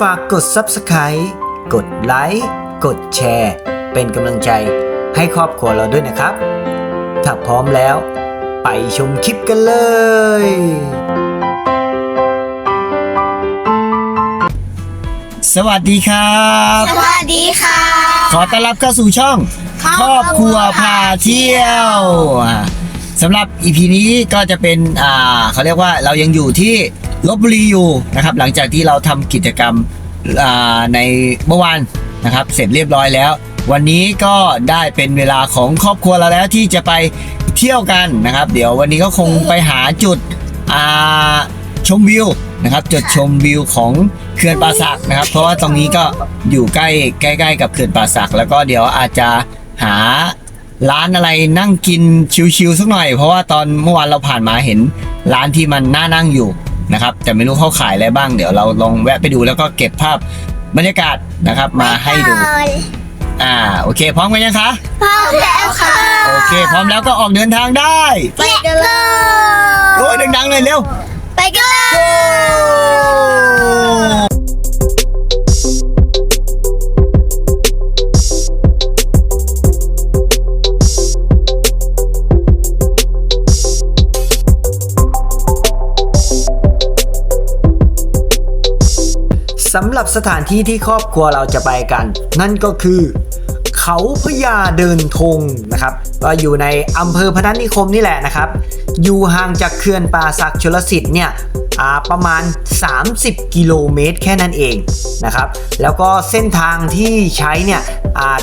ฝากกด Subscribe กดไลค์กดแชร์ เป็นกำลังใจให้ครอบครัวเราด้วยนะครับ ถ้าพร้อมแล้ว ไปชมคลิปกันเลย สวัสดีครับ สวัสดีค่ะ ขอต้อนรับเข้าสู่ช่อง ครอบครัวพาเที่ยวอ่าสำหรับ EP นี้ก็จะเป็นอ่าเขาเรียกว่าเรายังอยู่ที่ ลบบุรีอยู่นะครับหลังจากที่เราทำกิจกรรมในเมื่อวานนะครับเสร็จเรียบร้อยแล้ว วันนี้ก็ได้เป็นเวลาของครอบครัวเราแล้วที่จะไปเที่ยวกันนะครับ เดี๋ยววันนี้ก็คงไปหาจุดชมวิวนะครับจุดชมวิวของเขื่อนป่าสักนะครับ เพราะว่าตรงนี้ก็อยู่ใกล้ใกล้ ๆ กับเขื่อนป่าสัก แล้วก็เดี๋ยวอาจจะหาร้านอะไรนั่งกินชิวๆสักหน่อย เพราะว่าตอนเมื่อวานเราผ่านมาเห็นร้านที่มันน่านั่งอยู่ นะครับแต่ไม่รู้เขาขายอะไรบ้างเดี๋ยวเราลองแวะไปดูแล้วก็เก็บภาพบรรยากาศนะครับมาให้ดู อ่าโอเค พร้อมกันยังคะพร้อมแล้วค่ะโอเค พร้อมแล้วก็ออกเดินทางได้ไปกันเลยโอ้ยดังๆเลยเร็วไปกันเลย หรับสถานที่ที่ครอบครัวเราจะไปกัน นั่นก็คือ เขาพญาเดินธงนะครับก็อยู่ในอำเภอพนัสนิคมนี่แหละนะครับ อยู่ห่างจากเขื่อนป่าศักชลสิทธิ์เนี่ยประมาณ 30 กิโลเมตรแค่นั้นเองนะครับ แล้วก็เส้นทางที่ใช้เนี่ย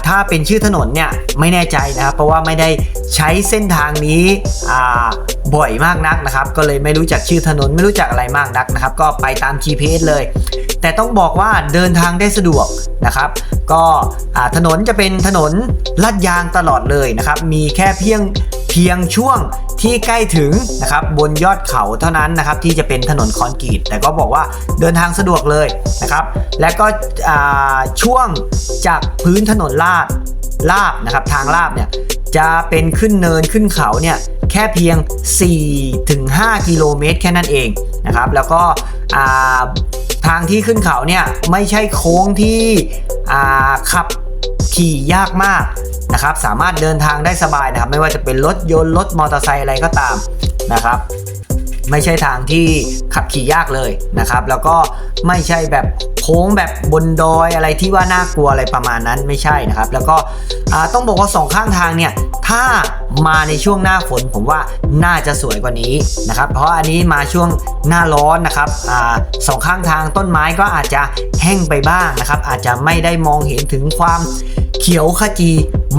ถ้าเป็นชื่อถนนเนี่ยไม่แน่ใจนะครับ เพราะว่าไม่ได้ใช้เส้นทางนี้บ่อยมากนักนะครับ ก็เลยไม่รู้จักชื่อถนนไม่รู้จักอะไรมากนักนะครับ ก็ไปตาม GPS เลย แต่ต้องบอกว่าเดินทางได้สะดวกนะครับ ก็ถนนจะเป็นถนนลาดยางตลอดเลยนะครับ มีแค่เพียงเพียงช่วงที่ใกล้ถึงนะครับบนยอดเขาเท่านั้นนะครับที่จะเป็นถนนคอนกรีตแต่ก็บอกว่าเดินทางสะดวกเลยนะครับ และก็ช่วงจากพื้นถนนลาดลาบนะครับทางลาบเนี่ยจะเป็นขึ้นเนินขึ้นเขาเนี่ย แค่เพียง 4-5 กิโลเมตรแค่นั้นเองนะครับ แล้วก็ทางที่ขึ้นเขาเนี่ยไม่ใช่โค้งที่ขับขี่ยากมากนะครับ สามารถเดินทางได้สบายนะครับ ไม่ว่าจะเป็นรถยนต์รถมอเตอร์ไซค์อะไรก็ตามนะครับ ไม่ใช่ทางที่ขับขี่ยากเลยนะครับ แล้วก็ไม่ใช่แบบโค้งแบบบนดอยอะไรที่ว่าน่ากลัวอะไรประมาณนั้นไม่ใช่นะครับ แล้วก็ต้องบอกว่าสองข้างทางเนี่ยถ้ามาในช่วงหน้าฝนผมว่าน่าจะสวยกว่านี้นะครับ เพราะอันนี้มาช่วงหน้าร้อนนะครับอสองข้างทางต้นไม้ก็อาจจะแห้งไปบ้างนะครับ อาจจะไม่ได้มองเห็นถึงความเขียวขจี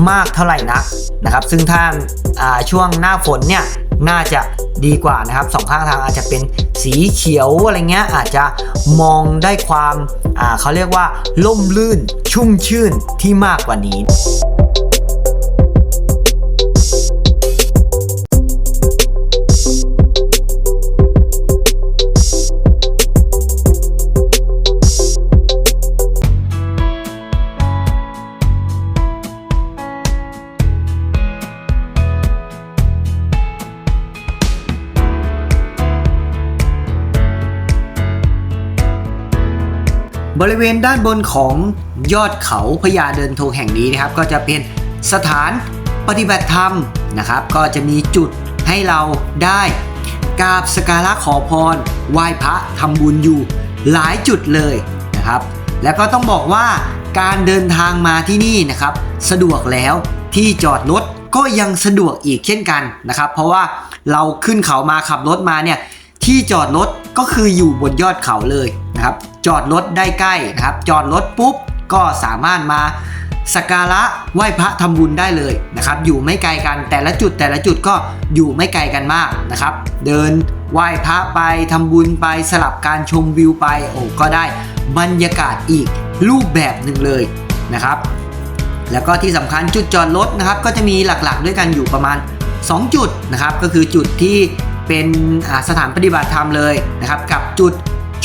มากเท่าไหร่นักนะครับ ซึ่งถ้าช่วงหน้าฝนเนี่ย น่าจะดีกว่านะครับสองข้างทางอาจจะเป็นสีเขียวอะไรเงี้ยอาจจะมองได้ความอ่าเขาเรียกว่าล่มลื่นชุ่มชื่นที่มากกว่านี้ บริเวณด้านบนของยอดเขาพญาเดินธงแห่งนี้นะครับ ก็จะเป็นสถานปฏิบัติธรรมนะครับ ก็จะมีจุดให้เราได้กราบสกการะขอพรไหว้พระทำบุญอยู่หลายจุดเลยนะครับ แล้วก็ต้องบอกว่าการเดินทางมาที่นี่นะครับ สะดวกแล้วที่จอดรถก็ยังสะดวกอีกเช่นกันนะครับ เพราะว่าเราขึ้นเขามาขับรถมาเนี่ยที่จอดรถก็คืออยู่บนยอดเขาเลยนะครับ จอดรถได้ใกล้นะครับ จอดรถปุ๊บก็สามารถมาสักการะไหว้พระทำบุญได้เลยนะครับ อยู่ไม่ไกลกันแต่ละจุดแต่ละจุดก็อยู่ไม่ไกลกันมากนะครับ เดินไหว้พระไปทำบุญไปสลับการชมวิวไปโอ้ก็ได้บรรยากาศอีกรูปแบบหนึ่งเลยนะครับ แล้วก็ที่สำคัญจุดจอดรถนะครับ ก็จะมีหลักๆด้วยกันอยู่ประมาณ 2 จุดนะครับ ก็คือจุดที่เป็นสถานปฏิบัติธรรมเลยนะครับ กับจุด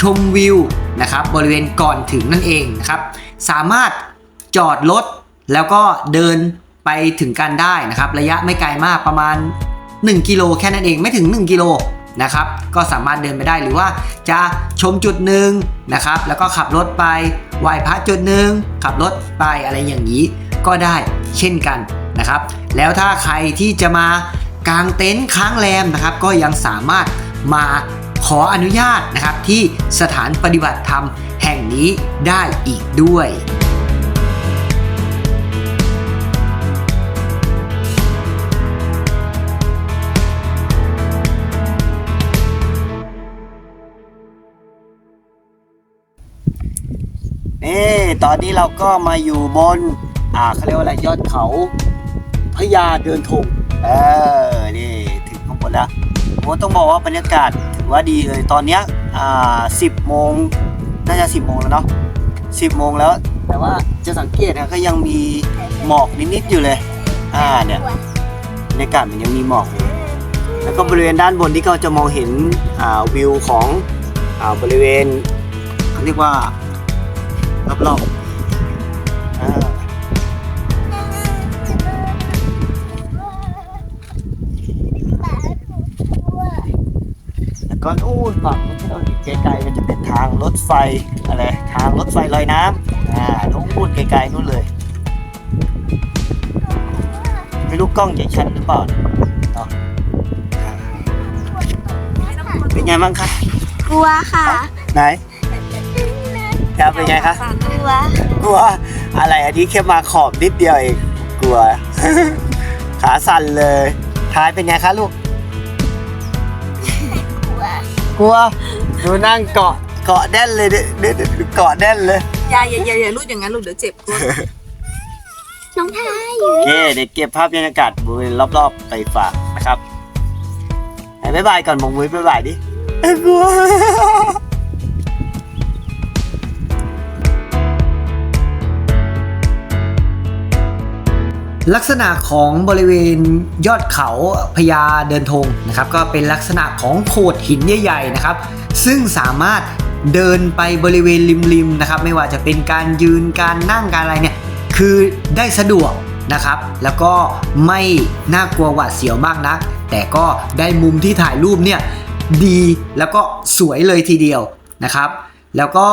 ชมวิว นะครับบริเวณก่อนถึงนั่นเองนะครับสามารถจอดรถแล้วก็เดินไปถึงกันได้นะครับ ระยะไม่ไกลมากประมาณ 1 กิโลแค่นั้นเองไม่ถึง 1 กิโลนะครับก็สามารถเดินไปได้หรือว่าจะชมจุดหนึ่งนะครับแล้วก็ขับรถไปไหว้พระจุดหนึ่งขับรถไปอะไรอย่างนี้ก็ได้เช่นกันนะครับ แล้วถ้าใครที่จะมากางเต็นท์ค้างแรมนะครับ ก็ยังสามารถมา ขออนุญาตนะครับที่สถานปฏิบัติธรรมแห่งนี้ได้อีกด้วยนี่ตอนนี้เราก็มาอยู่บน อ่าเขาเรียกว่าอะไรยอดเขาพญาเดินธงเออ นี่ ถึงข้างบนแล้วโอ้ต้องบอกว่าบรรยากาศ อว่าดีเลยตอนเนี้ยอ่าสิบโมงน่าจะสิบโมงแล้วเนาะสิบโมงแล้ว แต่ว่าจะสังเกตนะก็ยังมีหมอกนิดๆอยู่เลย อ่าเนี่ยบรรยากาศมันยังมีหมอกอยู่แล้วก็บริเวณด้านบนที่เราจะมองเห็นอ่าวิวของอ่าบริเวณเขาเรียกว่ารอบๆ นู่นฝั่งที่เราเห็นไกลๆก็จะเป็นทางรถไฟอะไรทางรถไฟลอยน้ำอ่านู่นไกลๆนู่นเลย ไม่รู้กล้องจะชัดหรือเปล่าเนี่ยเนาะอ่าเป็นไงบ้างคะกลัวค่ะ ไหนครับเป็นไงคะกลัวกลัวอะไรอันนี้แค่มาขอบนิดเดียวเองกลัว ขาสั่นเลยท้ายเป็นไงคะลูกกลัว กลัวดูนั่งเกาะเกาะแน่นเลยเนี่ยเนี่ยเนี่ยเกาะแน่นเลยอย่าอย่าอย่าอย่ารูดอย่างนั้นลูกเดี๋ยวเจ็บกลัวน้องทายโอเคเดี๋ยวเก็บภาพบรรยากาศบริเวณรอบๆไปฝากนะครับไหนบ๊ายบายก่อนมงมุ้ยบ๊ายบายดิเอ้ยกลัว ลักษณะของบริเวณยอดเขาพญาเดินธงนะครับก็เป็นลักษณะของโขดหินใหญ่ๆนะครับ ซึ่งสามารถเดินไปบริเวณริมๆนะครับ ไม่ว่าจะเป็นการยืนการนั่งการอะไรเนี่ยคือได้สะดวกนะครับ แล้วก็ไม่น่ากลัวหวาดเสียวมากนัก แต่ก็ได้มุมที่ถ่ายรูปเนี่ยดีแล้วก็สวยเลยทีเดียวนะครับ แล้วก็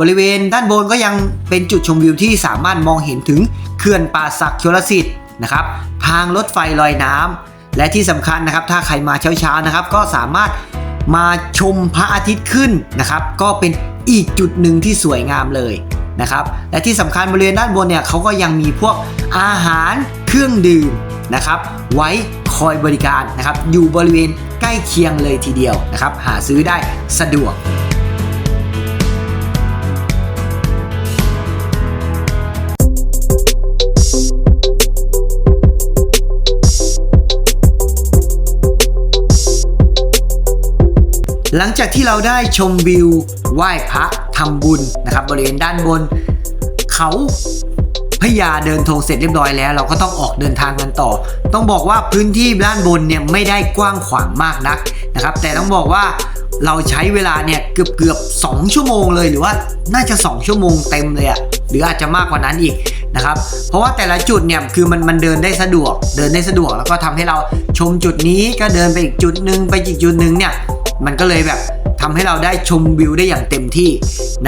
บริเวณด้านบนก็ยังเป็นจุดชมวิวที่สามารถมองเห็นถึงเขื่อนป่าสักชลสิทธิ์นะครับ ทางรถไฟลอยน้ำและที่สำคัญนะครับ ถ้าใครมาเช้าๆนะครับ ก็สามารถมาชมพระอาทิตย์ขึ้นนะครับ ก็เป็นอีกจุดหนึ่งที่สวยงามเลยนะครับ และที่สำคัญบริเวณด้านบนเนี่ยเขาก็ยังมีพวกอาหารเครื่องดื่มนะครับ ไว้คอยบริการนะครับ อยู่บริเวณใกล้เคียงเลยทีเดียวนะครับ หาซื้อได้สะดวก หลังจากที่เราได้ชมวิวไหว้พระทำบุญนะครับ บริเวณด้านบน เขาพญาเดินธงเสร็จเรียบร้อยแล้ว เราก็ต้องออกเดินทางกันต่อ ต้องบอกว่าพื้นที่ด้านบนเนี่ยไม่ได้กว้างขวางมากนักนะครับ แต่ต้องบอกว่าเราใช้เวลาเนี่ยเกือบเกือบๆ2ชั่วโมงเลยหรือว่าน่าจะ 2 ชั่วโมงเต็มเลยอะหรืออาจจะมากกว่านั้นอีกนะครับ เพราะว่าแต่ละจุดเนี่ยคือมันมันเดินได้สะดวก เดินได้สะดวกแล้วก็ทำให้เราชมจุดนี้ก็เดินไปอีกจุดหนึ่งไปอีกจุดหนึ่งเนี่ย มันก็เลยแบบทำให้เราได้ชมวิวได้อย่างเต็มที่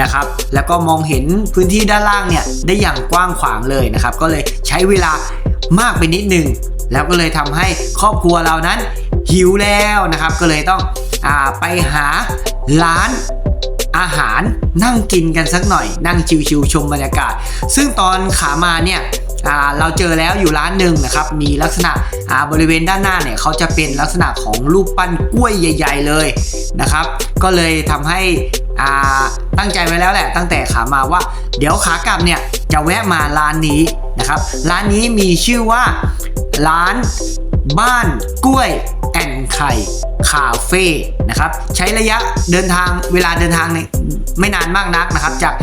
นะครับ แล้วก็มองเห็นพื้นที่ด้านล่างเนี่ยได้อย่างกว้างขวางเลยนะครับ ก็เลยใช้เวลามากไปนิดนึง แล้วก็เลยทำให้ครอบครัวเรานั้นหิวแล้วนะครับ ก็เลยต้องอไปหาร้านอาหารนั่งกินกันสักหน่อย นั่งชิวๆชมบรรยากาศ ซึ่งตอนขามาเนี่ย เราเจอแล้วอยู่ร้านหนึ่งนะครับมีลักษณะบริเวณด้านหน้าเนี่ยเขาจะเป็นลักษณะของรูปปั้นกล้วยใหญ่ ๆ เลยนะครับ ก็เลยทำให้ตั้งใจไว้แล้วแหละ ตั้งแต่ขามาว่า เดี๋ยวขากลับเนี่ยจะแวะมาร้านนี้นะครับ ร้านนี้มีชื่อว่าร้านบ้านกล้วย ไข่คาเฟ่นะครับ ใช้ระยะเดินทางเวลาเดินทางเนี่ยไม่นานมากนักนะครับ จาก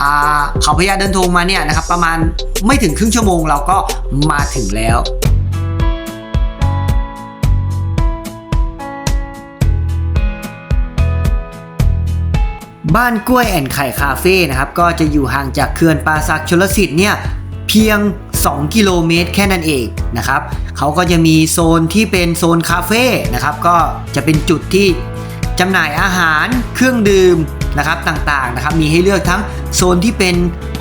อ่าเขาพญาเดินทงมาเนี่ยนะครับ ประมาณไม่ถึงครึ่งชั่วโมงเราก็มาถึงแล้วบ้านกล้วยแอนไข่คาเฟ่นะครับก็จะอยู่ห่างจากเขื่อนป่าสักชลสิทธิ์เนี่ยเพียง 2 กิโลเมตรแค่นั้นเองนะครับเขาก็จะมีโซนที่เป็นโซนคาเฟ่นะครับก็จะเป็นจุดที่จำหน่ายอาหารเครื่องดื่มนะครับต่างๆนะครับมีให้เลือกทั้งโซนที่เป็น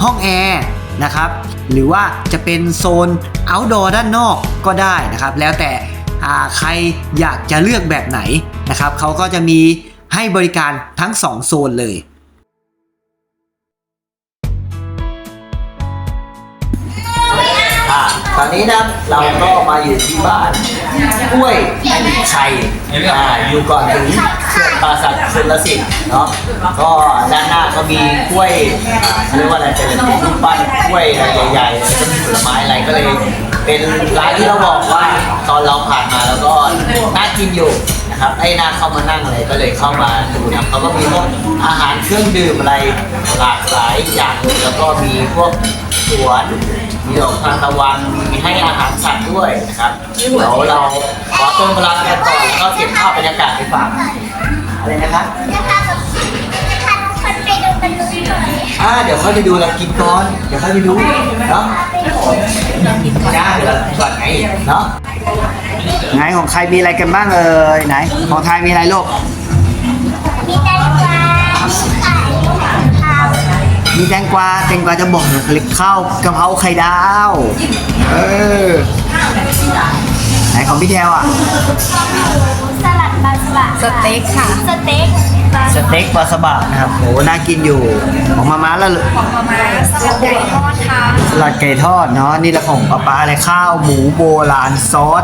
ห้องแอร์นะครับหรือว่าจะเป็นโซน outdoor ด้านนอกก็ได้นะครับ แล้วแต่ใครอยากจะเลือกแบบไหนนะครับเขาก็จะมีให้บริการทั้ง 2 โซนเลย ตอนนี้นะเราก็มาอยู่ที่บ้านกล้วยไข่อ่าอยู่ก่อนถึงเขื่อนป่าสักชนลสิทธิ์เนาะก็ด้านหน้าก็มีกล้วยเรียกว่าอะไรเป็นรูปปั้นกล้วยอะไรใหญ่ๆแล้วก็มีผลไม้อะไรก็เลยเป็นร้านที่เราบอกว่าตอนเราผ่านมาแล้วก็น่ากินอยู่นะครับไอ้น่าเข้ามานั่งเลยก็เลยเข้ามาดูนะเขาก็มีพวกอาหารเครื่องดื่มอะไรหลากหลายอย่างแล้วก็มีพวกสวน มีดอกทานตะวันมีให้อาหารสัตว์ด้วยนะครับเดี๋ยวเราขอเติมพลังกันก่อนแล้วก็เก็บภาพบรรยากาศไปฝากอะไรนะครับจะพาแบบพาทุกคนไปดูบอลลูนหน่อยอ่าเดี๋ยวค่อยไปดูเรากินก่อนเดี๋ยวค่อยไปดูเนาะได้เดี๋ยวเราก่อนไงเนาะไหนของใครมีอะไรกันบ้างเอ่ยไหนของไทยมีอะไรลูก มีแตงกวาแตงกวาจะบอกเลยข้าวกะเพราไข่ดาว เออไหนของพี่แทวอะ สลัดบาสบะสเต็กค่ะ สเต็กบาสเต็กปลาสบะนะครับโหน่ากินอยู่ ของมาม่าแล้วเหรอประมาณสลัดไก่ทอดค่ะสลัดไก่ทอดเนาะนี่ละของป้าป้าอะไรข้าวหมูโบราณซอส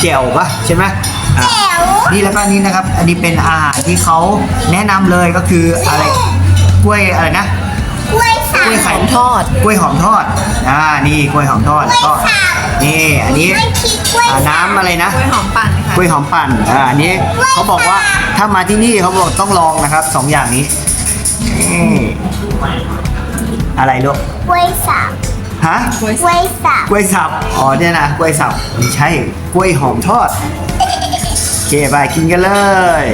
แจ่วปะใช่ไหมอะแถวนี่แล้วก็อันนี้นะครับ อันนี้เป็นอาหารที่เขาแนะนำเลยก็คืออะไรกล้วยอะไรนะ กล้วยสากล้วยไข่ทอด กล้วยหอมทอด อ่า นี่กล้วยหอมทอดก็นี่ อันนี้กล้วยคิดกล้วยอ่าสากน้ำอะไรนะ กล้วยหอมปั่นค่ะกล้วยหอมปั่น อ่า อันนี้เขาบอกว่าถ้ามาที่นี่เขาบอกต้องลองนะครับสองอย่างนี้นี่อะไรลูก กล้วยสากฮะ กล้วยสากกล้วยสับ อ๋อเนี่ยนะ กล้วยสับไม่ใช่ กล้วยหอมทอด โอเค ไปกินกันเลย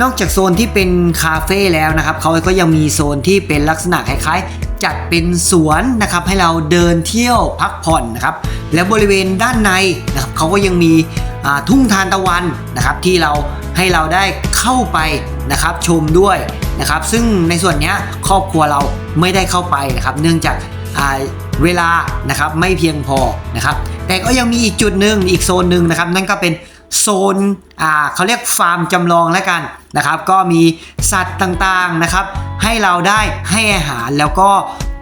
นอกจากโซนที่เป็นคาเฟ่แล้วนะครับเขาก็ยังมีโซนที่เป็นลักษณะคล้ายๆ จัดเป็นสวนนะครับให้เราเดินเที่ยวพักผ่อนนะครับและบริเวณด้านในนะครับเขาก็ยังมีทุ่งทานตะวันนะครับที่เราให้เราได้เข้าไปนะครับชมด้วยนะครับซึ่งในส่วนเนี้ยครอบครัวเราไม่ได้เข้าไปนะครับเนื่องจากาเวลานะครับไม่เพียงพอนะครับแต่ก็ยังมีอีกจุดหนึ่งอีกโซนหนึ่งนะครับนั่นก็เป็น โซนอ่าเขาเรียกฟาร์มจำลองแล้วกันนะครับ ก็มีสัตว์ต่างๆนะครับ ให้เราได้ให้อาหารแล้วก็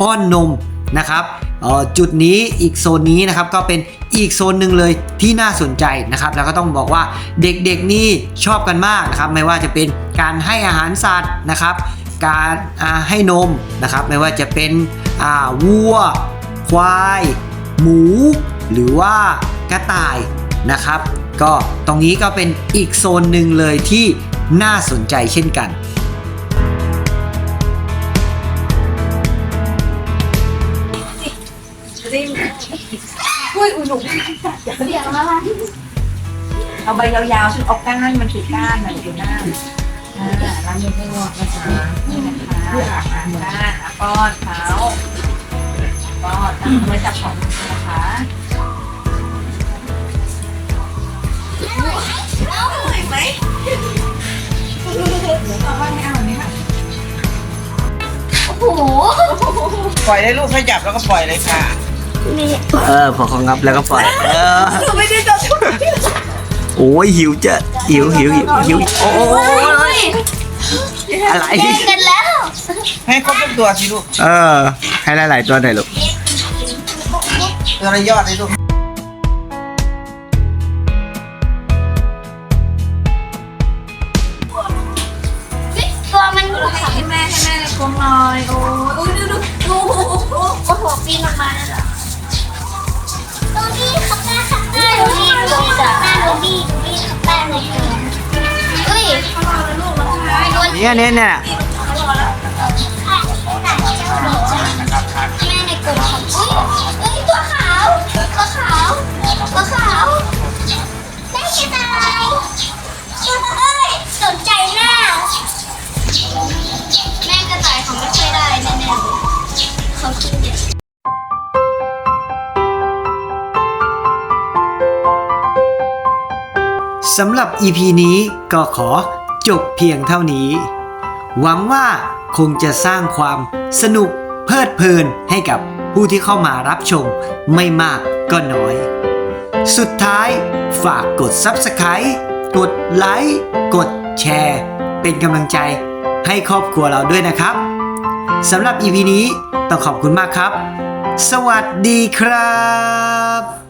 ป้อนนมนะครับออจุดนี้อีกโซนนี้นะครับก็เป็นอีกโซนหนึ่งเลยที่น่าสนใจนะครับ แล้วก็ต้องบอกว่าเด็กๆนี่ชอบกันมากนะครับไม่ว่าจะเป็นการให้อาหารสัตว์นะครับ การให้นมนะครับ ไม่ว่าจะเป็นวัว ควาย หมู หรือว่ากระต่ายนะครับ ก็ตรงนี้ก็เป็นอีกโซนหนึ่งเลยที่น่าสนใจเช่นกันจิ้มอุ้ยอุ้ยหนุกเอาใบยาวๆชุดเอาก้านมันถือก้านมันอยู่หน้าอ่าร้านนี้ไม่งอกนะคะนี่นะคะก้านป้อนเขาป้อนอะเอาจับของนะคะ เอาว่าไม่เอาไหมคะโอ้โหปล่อยเลยลูกให้จับแล้วก็ปล่อยเลยค่ะเออ พอเขางับแล้วก็ปล่อย เออ หนูไม่ได้จะช่วยโอ้ยหิวจะหิวหิวหิวหิวโอ้ยอะไร เล่นกันแล้วให้ครบทุกตัวสิลูกเออ ให้หลายๆตัวหน่อยลูกตัวละยอดเลยลูก เนี่ยเนี่ยเนี่ยแม่ในกลุ่มขอเอ้ยตัวขาตัวขาตัวขาวได้กระต่ายเอ้ยสนใจหน้แม่กระต่ายขอไม่ค่อยได้แน่ๆเขากินเด็กสำหรับ EP นี้ก็ขอจบเพียงเท่านี้ หวังว่าคงจะสร้างความสนุกเพลิดเพลินให้กับผู้ที่เข้ามารับชมไม่มากก็น้อย สุดท้ายฝากกด Subscribe กดไลค์กดแชร์ เป็นกำลังใจให้ครอบครัวเราด้วยนะครับสำหรับ EP นี้ต้องขอบคุณมากครับ สวัสดีครับ